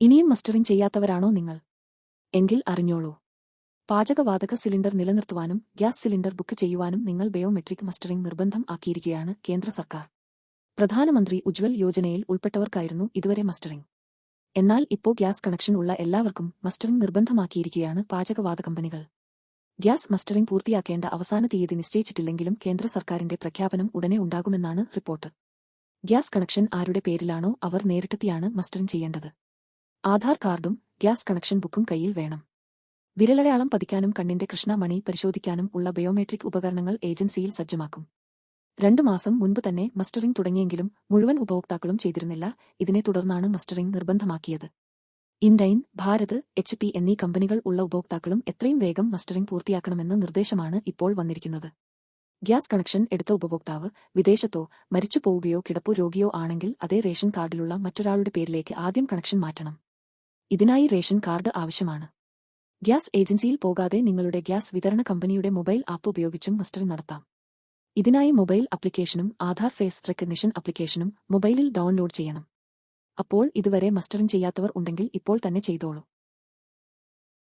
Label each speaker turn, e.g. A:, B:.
A: ഇനിയും മസ്റ്ററിംഗ് ചെയ്യാത്തവരാണോ നിങ്ങൾ? എങ്കിൽ അറിഞ്ഞോളൂ. പാചകവാതക സിലിണ്ടർ നിലനിർത്തുവാനും ഗ്യാസ് സിലിണ്ടർ ബുക്ക് ചെയ്യുവാനും നിങ്ങൾ ബയോമെട്രിക് മസ്റ്ററിംഗ് നിർബന്ധം ആക്കിയിരിക്കുകയാണ് കേന്ദ്ര സർക്കാർ. പ്രധാനമന്ത്രി ഉജ്വൽ യോജനയിൽ ഉൾപ്പെട്ടവർക്കായിരുന്നു ഇതുവരെ മസ്റ്ററിംഗ്. എന്നാൽ ഇപ്പോൾ ഗ്യാസ് കണക്ഷൻ ഉള്ള എല്ലാവർക്കും മസ്റ്ററിംഗ് നിർബന്ധമാക്കിയിരിക്കുകയാണ് പാചകവാത കമ്പനികൾ. ഗ്യാസ് മസ്റ്ററിംഗ് പൂർത്തിയാക്കേണ്ട അവസാന തീയതി നിശ്ചയിച്ചിട്ടില്ലെങ്കിലും കേന്ദ്ര സർക്കാരിന്റെ പ്രഖ്യാപനം ഉടനെ ഉണ്ടാകുമെന്നാണ് റിപ്പോർട്ട്. ഗ്യാസ് കണക്ഷൻ ആരുടെ പേരിലാണോ അവർ നേരിട്ടെത്തിയാണ് മസ്റ്ററിംഗ് ചെയ്യേണ്ടത്. ആധാർ കാർഡും ഗ്യാസ് കണക്ഷൻ ബുക്കും കയ്യിൽ വേണം. വിരലടയാളം പതിക്കാനും കണ്ണിന്റെ കൃഷ്ണമണി പരിശോധിക്കാനും ഉള്ള ബയോമെട്രിക് ഉപകരണങ്ങൾ ഏജൻസിയിൽ സജ്ജമാക്കും. രണ്ടു മാസം മുൻപ് തന്നെ മസ്റ്ററിംഗ് തുടങ്ങിയെങ്കിലും മുഴുവൻ ഉപഭോക്താക്കളും ചെയ്തിരുന്നില്ല. ഇതിനെ തുടർന്നാണ് മസ്റ്ററിംഗ് നിർബന്ധമാക്കിയത്. ഇൻഡൈൻ ഭാരത് എച്ച് പി എന്നീ കമ്പനികൾ ഉള്ള ഉപഭോക്താക്കളും എത്രയും വേഗം മസ്റ്ററിംഗ് പൂർത്തിയാക്കണമെന്ന നിർദ്ദേശമാണ് ഇപ്പോൾ വന്നിരിക്കുന്നത്. ഗ്യാസ് കണക്ഷൻ എടുത്ത ഉപഭോക്താവ് വിദേശത്തോ മരിച്ചു പോവുകയോ കിടപ്പു രോഗിയോ ആണെങ്കിൽ അതേ റേഷൻ കാർഡിലുള്ള മറ്റൊരാളുടെ പേരിലേക്ക് ആദ്യം കണക്ഷൻ മാറ്റണം. ഇതിനായി റേഷൻ കാർഡ് ആവശ്യമാണ്. ഗ്യാസ് ഏജൻസിയിൽ പോകാതെ നിങ്ങളുടെ ഗ്യാസ് വിതരണ കമ്പനിയുടെ മൊബൈൽ ആപ്പ് ഉപയോഗിച്ചും മസ്റ്ററിംഗ് നടത്താം. ഇതിനായി മൊബൈൽ ആപ്ലിക്കേഷനും ആധാർ ഫേസ് റെക്കഗ്നിഷൻ ആപ്ലിക്കേഷനും മൊബൈലിൽ ഡൗൺലോഡ് ചെയ്യണം. അപ്പോൾ ഇതുവരെ മസ്റ്ററിംഗ് ചെയ്യാത്തവർ ഉണ്ടെങ്കിൽ ഇപ്പോൾ തന്നെ ചെയ്തോളൂ.